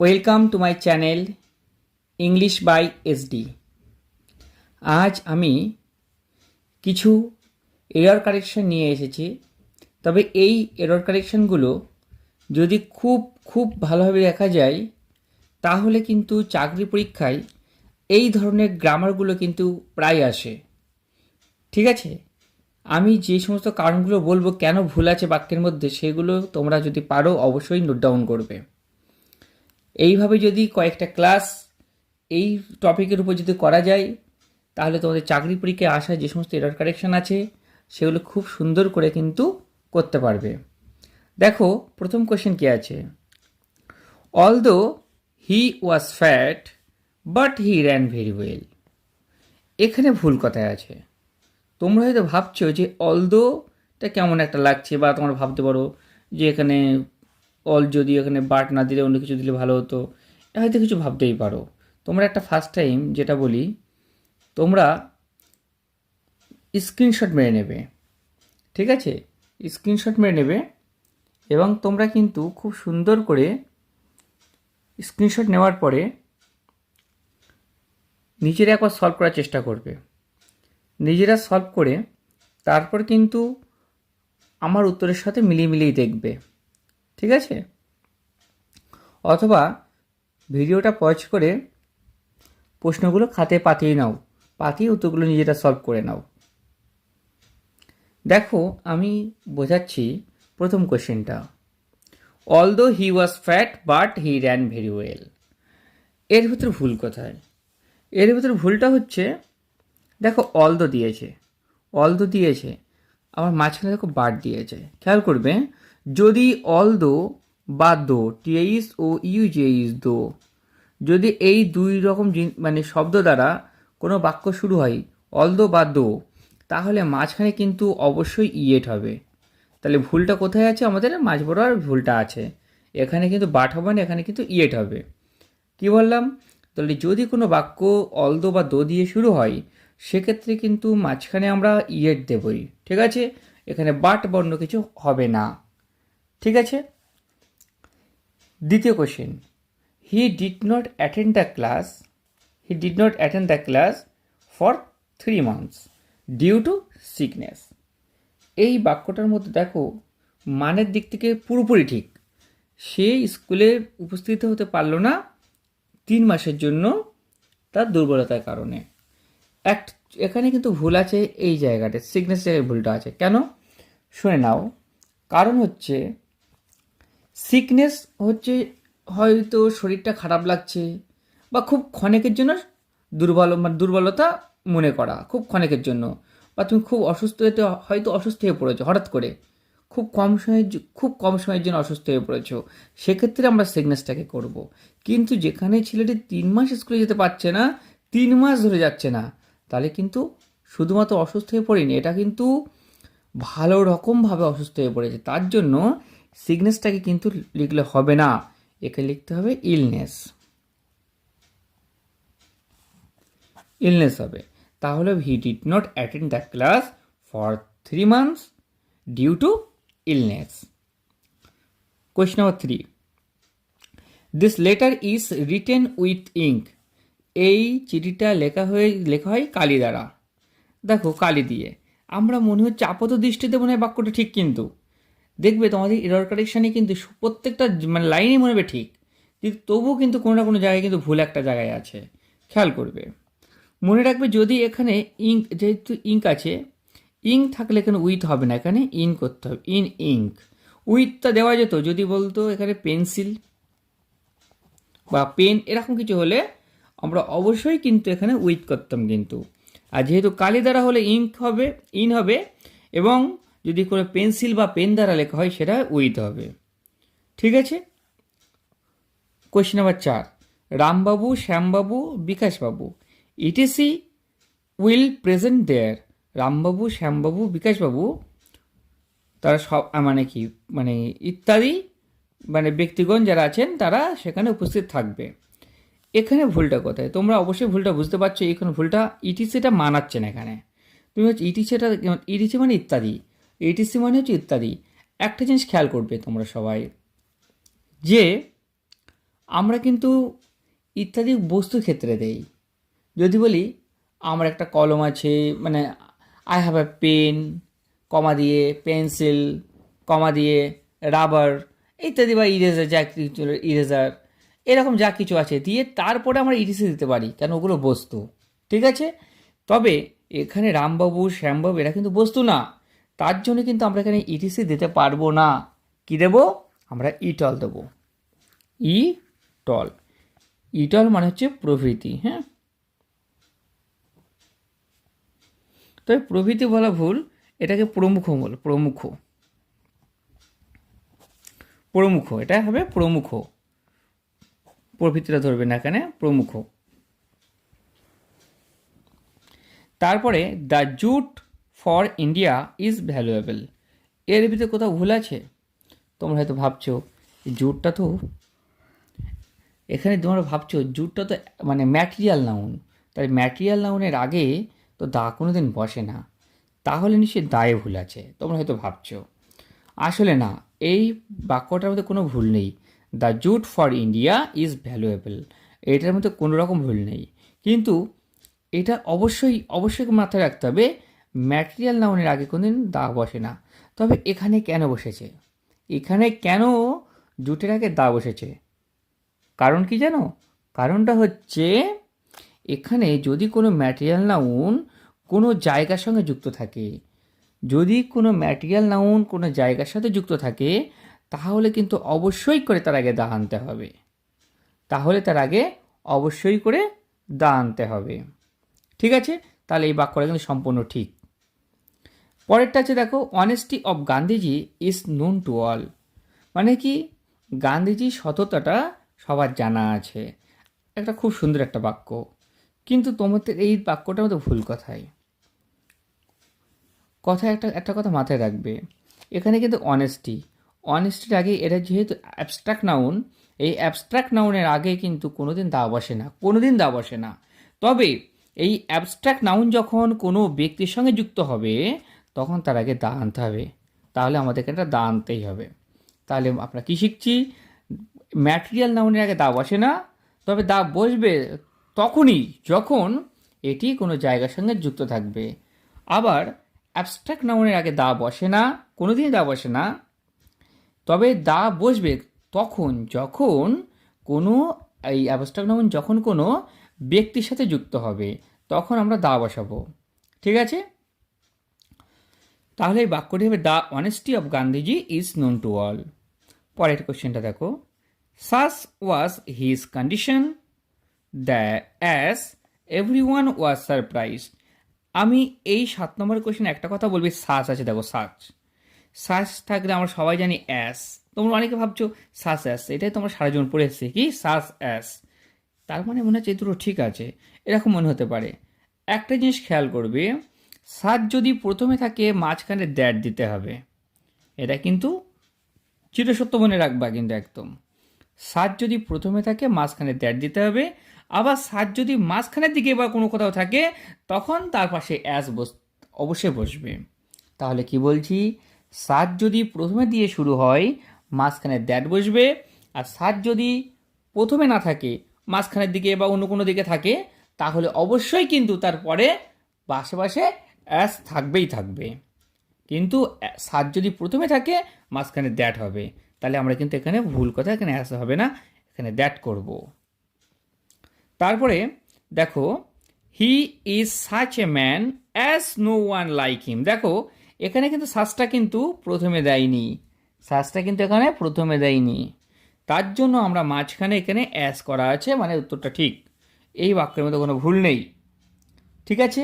Welcome to my channel English by S D আমি কিছু error correction নিয়ে এসেছি। তবে এই এরর কারেকশনগুলো যদি খুব খুব ভালোভাবে দেখা যায়, তাহলে কিন্তু চাকরি পরীক্ষায় এই ধরনের গ্রামারগুলো কিন্তু প্রায় আসে। ঠিক আছে? আমি যে সমস্ত কারণগুলো বলব, কেন ভুল আছে বাক্যের মধ্যে, সেগুলো তোমরা যদি পারো, অবশ্যই নোট ডাউন করবে। এইভাবে যদি কয়েকটা ক্লাস এই টপিকের উপর যদি করা যায়, তাহলে তোমাদের চাকরি পরীক্ষায় আসা যে সমস্ত এরর কারেকশন আছে, সেগুলো খুব সুন্দর করে কিন্তু করতে পারবে। দেখো, প্রথম কোশ্চেন কী আছে? Although he was fat but he ran very well এখানে ভুল কথায় আছে। তোমরা হয়তো ভাবছ যে অলদোটা কেমন একটা লাগছে, বা তোমরা ভাবতে পারো যে এখানে অল যদি এখানে বাট না দিলে অন্য কিছু দিলে ভালো হতো হয়তো কিছু ভাবতেই পারো। তোমরা একটা ফার্স্ট টাইম যেটা বলি, তোমরা স্ক্রিনশট মেরে নেবে, ঠিক আছে? স্ক্রিনশট মেরে নেবে এবং তোমরা কিন্তু খুব সুন্দর করে স্ক্রিনশট নেওয়ার পরে নিজেরা একবার সলভ করার চেষ্টা করবে। নিজেরা সলভ করে তারপর কিন্তু আমার উত্তরের সাথে মিলিয়ে মিলিয়ে দেখবে। ঠিক আছে? অথবা ভিডিওটা পজ করে প্রশ্নগুলো খাতে পাতিয়ে নাও, পাতিয়ে উত্তরগুলো নিজেরা সলভ করে নাও। দেখো, আমি বোঝাচ্ছি প্রথম কোশ্চেনটা although he was fat but he ran very well এর ভিতরে ভুল কোথায়? এর ভিতরে ভুলটা হচ্ছে, দেখো অলদো দিয়েছে। অলদো দিয়েছে। আমার মাঝখানে দেখো বাট দিয়েছে। খেয়াল করবে যদি অল দো বা দো টিএইস ও ইউজেইস দো, যদি এই দুই রকম মানে শব্দ দ্বারা কোনো বাক্য শুরু হয় অল দো বা দো, তাহলে মাঝখানে কিন্তু অবশ্যই ইয়েট হবে। তাহলে ভুলটা কোথায় আছে? আমাদের মাঝ বরাবর ভুলটা আছে। এখানে কিন্তু বাট হবে না, এখানে কিন্তু ইয়েট হবে। কি বললাম? তাহলে যদি কোনো বাক্য অলদো বা দো দিয়ে শুরু হয়, সেক্ষেত্রে কিন্তু মাঝখানে আমরা ইয়েট দেবই, ঠিক আছে? এখানে বাট বর্ণ কিছু হবে না। ঠিক আছে? দ্বিতীয় question he did not attend the class he did not attend the class for three months due to sickness এই বাক্যটার মধ্যে দেখো, মানের দিক থেকে পুরোপুরি ঠিক। সে স্কুলে উপস্থিত হতে পারল না তিন মাসের জন্য তার দুর্বলতার কারণে। এক এখানে কিন্তু ভুল আছে এই জায়গাটা সিকনেস জায়গায় ভুলটা আছে। কেন? শুনে নাও। কারণ হচ্ছে সিকনেস হচ্ছে হয়তো শরীরটা খারাপ লাগছে বা খুব ক্ষণেকের জন্য দুর্বল মানে দুর্বলতা মনে করা, খুব ক্ষণেকের জন্য। বা তুমি খুব অসুস্থ হতে, হয়তো অসুস্থ হয়ে পড়েছো, হঠাৎ করে। খুব কম সময়ের খুব কম সময়ের জন্য অসুস্থ হয়ে পড়েছো। সেক্ষেত্রে আমরা সিকনেসটাকে করব। কিন্তু যেখানে ছেলেটি তিন মাস স্কুলে যেতে পারছে না, তিন মাস ধরে যাচ্ছে না, তাহলে কিন্তু শুধুমাত্র অসুস্থ হয়ে পড়েনি, এটা কিন্তু ভালো রকমভাবে অসুস্থ হয়ে পড়েছে। তার জন্য সিকনেসটাকে কিন্তু লিখলে হবে না। একে লিখতে হবে ইলনেস ইলনেস হবে। তাহলে he did not attend the class for three months due to illness question number three this letter is written with ink এই চিঠিটা লেখা হয়ে, লেখা হয় কালি দ্বারা। দেখো, কালি দিয়ে। আমরা মনে হচ্ছে আপাত দৃষ্টিতে মনে হয় বাক্যটা ঠিক কিন্তু। দেখবে তোমাদের এরর কারেকশানে কিন্তু প্রত্যেকটা মানে লাইনই মনে হবে ঠিক। কিন্তু তবুও কিন্তু কোনো না কোনো জায়গায় কিন্তু ভুল একটা জায়গায় আছে। খেয়াল করবে। মনে রাখবে যদি এখানে ইঙ্ক যেহেতু ইঙ্ক আছে ইঙ্ক থাকলে এখানে উইথ হবে না। এখানে ইন করতে হবে। ইন ইঙ্ক উইথটা দেওয়া যেত, যদি বলতো এখানে পেন্সিল বা পেন এরকম কিছু হলে আমরা অবশ্যই কিন্তু এখানে উইথ করতাম কিন্তু। আর যেহেতু কালি দ্বারা হলে ইঙ্ক হবে ইন হবে, এবং যদি কোনো পেন্সিল বা পেন দ্বারা লেখা হয়, সেটা উইথ হবে। ঠিক আছে? কোয়েশ্চেন নাম্বার চার। Rambabu, Shyambabu, Bikashbabu. Etc will present there Rambabu, Shyambabu, Bikashbabu, তারা সব মানে কি মানে ইত্যাদি মানে ব্যক্তিগণ যারা আছেন, তারা সেখানে উপস্থিত থাকবে। এখানে ভুলটা কোথায়? তোমরা অবশ্যই ভুলটা বুঝতে পারছ, এখানে ভুলটা ইটিসিটা মানাচ্ছে না এখানে। তুমি হচ্ছে ইটিসিটা ইটিসি মানে ইত্যাদি। ইটিসি মানে হচ্ছে ইত্যাদি। একটা জিনিস খেয়াল করবে তোমরা সবাই, যে আমরা কিন্তু ইত্যাদি বস্তু ক্ষেত্রে দেই। যদি বলি, আমার একটা কলম আছে মানে I have a pen comma দিয়ে, পেন্সিল, কমা দিয়ে, রাবার, ইত্যাদি বা ইরেজার যা ইরেজার এরকম যা কিছু আছে দিয়ে তারপরে আমরা ইটিসি দিতে পারি, কেন ওগুলো বস্তু, ঠিক আছে? তবে এখানে রামবাবু, শ্যামবাবু এরা কিন্তু বস্তু না। তার জন্য কিন্তু আমরা এখানে ইটিসি দিতে পারব না। কি দেব? আমরা ইটল দেবো। ই টল ইটল মানে হচ্ছে প্রভৃতি হ্যাঁ? তবে প্রভৃতি বলা ভুল, এটাকে প্রমুখ বল, প্রমুখ। প্রমুখ এটা হবে প্রমুখ। প্রভৃতিটা ধরবে না এখানে, প্রমুখ। তারপরে the jute for India is valuable. এর ভিতরে কোথাও ভুল আছে? তোমরা হয়তো ভাবছ জুটটা তো, এখানে তোমরা ভাবছ, জুটটা তো মানে ম্যাটেরিয়াল নাউন। তাই ম্যাটেরিয়াল নাউনের আগে তো দা কোনো দিন বসে না। তাহলে নিশ্চয়ই দায়ে ভুল আছে, তোমরা হয়তো ভাবছ। আসলে না, এই বাক্যটার মধ্যে কোনো ভুল নেই। The jute for India is valuable. এটার মধ্যে কোনো রকম ভুল নেই। কিন্তু এটা অবশ্যই অবশ্যই মাথায় রাখতে হবে ম্যাটেরিয়াল নাউনের আগে কোনোদিন দা বসে না। তবে এখানে কেন বসেছে? এখানে কেন জুটের আগে দা বসেছে? কারণ কি জানো? কারণটা হচ্ছে, এখানে যদি কোনো ম্যাটেরিয়াল নাউন কোনো জায়গার সঙ্গে যুক্ত থাকে। যদি কোনো ম্যাটেরিয়াল নাউন কোনো জায়গার সাথে যুক্ত থাকে, তাহলে কিন্তু অবশ্যই করে তার আগে দা আনতে হবে। তাহলে তার আগে অবশ্যই করে দা আনতে হবে। ঠিক আছে? তাহলে এই বাক্যটা কিন্তু সম্পূর্ণ ঠিক। পরেরটা আছে দেখো honesty of Gandhiji is known to all মানে কি? গান্ধীজির সততাটা সবার জানা আছে। একটা খুব সুন্দর একটা বাক্য। কিন্তু তোমাদের এই বাক্যটা মতো ভুল কথাই। কথা একটা একটা কথা মাথায় রাখবে। এখানে কিন্তু অনেস্টি অনেস্টির আগে এটা যেহেতু অ্যাবস্ট্রাক্ট নাউন এই অ্যাবস্ট্রাক্ট নাউনের আগে কিন্তু কোনোদিন দা বসে না। কোনোদিন দা বসে না। তবে এই অ্যাবস্ট্রাক্ট নাউন যখন কোনো ব্যক্তির সঙ্গে যুক্ত হবে তখন তার আগে দা আনতে হবে। তাহলে আমাদেরকে একটা দা আনতেই হবে। তাহলে আমরা কী শিখছি? ম্যাটেরিয়াল নাউনের আগে দা বসে না, তবে দা বসবে তখনই যখন এটি কোনো জায়গার সঙ্গে যুক্ত থাকবে। আবার অ্যাবস্ট্রাক্ট নাউনের আগে দা বসে না, কোনোদিনই দা বসে না, তবে দা বসবে তখন যখন কোনো এই অ্যাবস্ট্রাক্ট নাউন যখন কোনো ব্যক্তির সাথে যুক্ত হবে, তখন আমরা দা বসাবো। ঠিক আছে? তাহলে এই বাক্যটি হবে the honesty of Gandhiji is known to all পরের কোশ্চেনটা দেখো। Such was his condition the as every one was surprise আমি এই সাত নম্বর কোশ্চেন একটা কথা বলবি সাস আছে, দেখো সার্চ সাস থাকলে আমরা সবাই জানি অ্যাস তোমরা অনেকে ভাবছ সাস অ্যাস এটাই তোমরা সারা জীবন পড়ে এসছে, কি? সাস অ্যাস তার মানে মনে হচ্ছে এই দুটো ঠিক আছে। এরকম মনে হতে পারে। একটা জিনিস খেয়াল করবে সাত যদি প্রথমে থাকে, মাঝখানে দ্যাট দিতে হবে। এটা কিন্তু চিরসত্য মনে রাখবা কিন্তু একদম। সাত যদি প্রথমে থাকে, মাঝখানে দ্যাট দিতে হবে। আবার সাত যদি মাঝখানের দিকে বা কোনো কোথাও থাকে, তখন তার পাশে অ্যাস বস, অবশ্যই বসবে। তাহলে কি বলছি? সাত যদি প্রথমে দিয়ে শুরু হয়, মাঝখানে দ্যাট বসবে। আর সাত যদি প্রথমে না থাকে, মাঝখানের দিকে বা অন্য কোনো দিকে থাকে, তাহলে অবশ্যই কিন্তু তারপরে পাশে পাশে অ্যাস থাকবেই থাকবে। কিন্তু সাত যদি প্রথমে থাকে, মাঝখানে দ্যাট হবে। তাহলে আমরা কিন্তু এখানে ভুল কথা, এখানে অ্যাস হবে না, এখানে দ্যাট করব। তারপরে, দেখো he is such a man as no one like him দেখো, এখানে কিন্তু সাজটা কিন্তু প্রথমে দেয়নি। সাজটা কিন্তু এখানে প্রথমে দেয়নি। তার জন্য আমরা মাঝখানে এখানে অ্যাস করা আছে মানে উত্তরটা ঠিক। এই বাক্যের মধ্যে কোনো ভুল নেই। ঠিক আছে?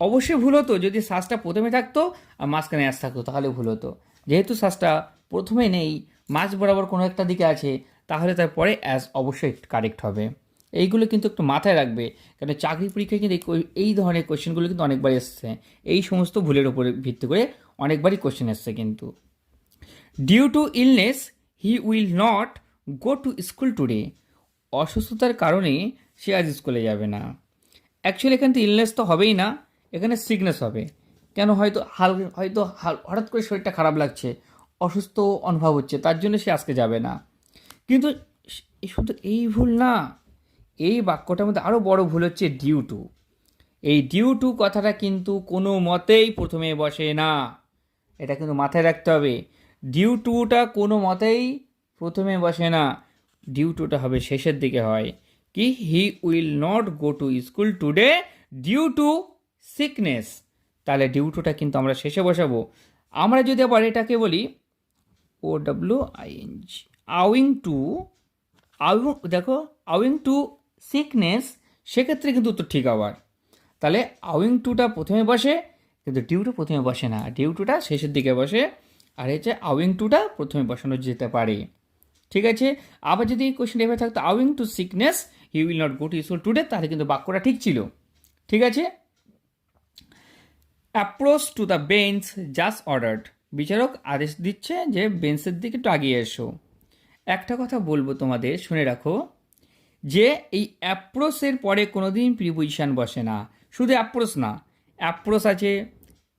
অবশ্যই ভুল হতো, যদি শ্বাসটা প্রথমে থাকতো আর মাঝখানে অ্যাস থাকতো, তাহলে ভুল হতো। যেহেতু শ্বাসটা প্রথমে নেই, মাঝ বরাবর কোনো একটা দিকে আছে, তাহলে তারপরে অ্যাস অবশ্যই কারেক্ট হবে। এইগুলো কিন্তু একটু মাথায় রাখবে কারণ চাকরি পরীক্ষায় কিন্তু এই ধরনের কোশ্চেনগুলো কিন্তু অনেকবার এসছে। এই সমস্ত ভুলের উপরে ভিত্তি করে অনেকবারই কোশ্চেন এসছে কিন্তু। Due to illness he will not go to school today অসুস্থতার কারণে সে আজ স্কুলে যাবে না। অ্যাকচুয়ালি এখানে তো ইলনেস তো হবেই না। এখানে সিকনেস হবে। কেন? হয়তো হাল, হয়তো হঠাৎ করে শরীরটা খারাপ লাগছে, অসুস্থ অনুভব হচ্ছে, তার জন্য সে আজকে যাবে না। কিন্তু শুধু এই ভুল না, এই বাক্যটার মধ্যে আরও বড় ভুল হচ্ছে ডিউ টু এই ডিউ টু কথাটা কিন্তু কোনো মতেই প্রথমে বসে না। এটা কিন্তু মাথায় রাখতে হবে। ডিউ টুটা কোনো মতেই প্রথমে বসে না। ডিউ টুটা হবে শেষের দিকে হয়। কি? He will not go to school today due to sickness তাহলে ডিউ টুটা কিন্তু আমরা শেষে বসাবো। আমরা যদি আবার এটাকে বলি O W I N G owing to owing দেখো আউইং টু সিকনেস সেক্ষেত্রে কিন্তু উত্তর ঠিক আবার। তাহলে আউইং টুটা প্রথমে বসে, কিন্তু ডিউ টু প্রথমে বসে না। ডিউ টুটা শেষের দিকে বসে, আর হচ্ছে আউইং টুটা প্রথমে বসানো যেতে পারে। ঠিক আছে? আবার যদি কোয়েশ্চেন এভাবে থাকতো owing to sickness he will not go to school today তাহলে কিন্তু বাক্যটা ঠিক ছিল। ঠিক আছে? Approach to the bench just ordered বিচারক আদেশ দিচ্ছে যে বেঞ্চের দিকে একটু আগিয়ে এসো। একটা কথা বলব তোমাদের, শুনে রাখো। যে এই অ্যাপ্রোচের পরে কোনোদিন প্রিপোজিশন বসে না। শুধু অ্যাপ্রোচ না অ্যাপ্রোচ আছে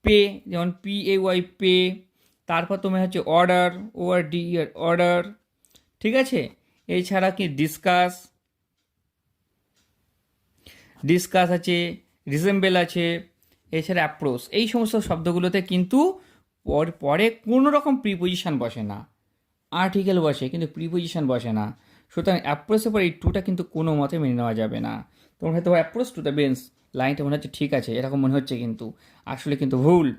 পে যেমন পি এ ওয়াই পে তারপর তোমার হচ্ছে order O R D order ঠিক আছে? এছাড়া কি ডিসকাস ডিসকাস আছে রিজেম্বেল আছে এছাড়া অ্যাপ্রোচ এই সমস্ত শব্দগুলোতে কিন্তু পর- পরে কোনো রকম প্রিপোজিশন বসে না। আর্টিকেল বসে, কিন্তু প্রিপোজিশন বসে না। সুতরাং অ্যাপ্রোচের পর এই টুটা কিন্তু কোনো মতে মেনে নেওয়া যাবে না। তোমার হয়তো অ্যাপ্রোচ টু দ্য বেঞ্চ লাইনটা মনে হচ্ছে ঠিক আছে, এরকম মনে হচ্ছে কিন্তু। আসলে কিন্তু ভুল।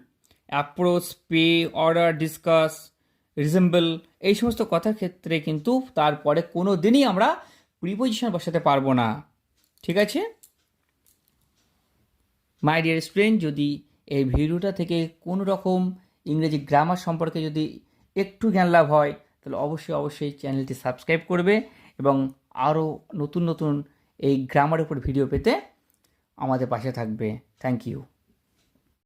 Approach pay order discuss resemble এই সমস্ত কথার ক্ষেত্রে কিন্তু তারপরে কোনো দিনই আমরা প্রিপোজিশন বসাতে পারব না। ঠিক আছে? মাই ডিয়ার স্টুডেন্ট যদি এই ভিডিওটা থেকে কোনো রকম ইংরেজি গ্রামার সম্পর্কে যদি একটু জ্ঞান লাভ হয়, তাহলে অবশ্যই অবশ্যই চ্যানেলটি সাবস্ক্রাইব করবে এবং আরও নতুন নতুন এই গ্রামার উপর ভিডিও পেতে আমাদের পাশে থাকবে। Thank you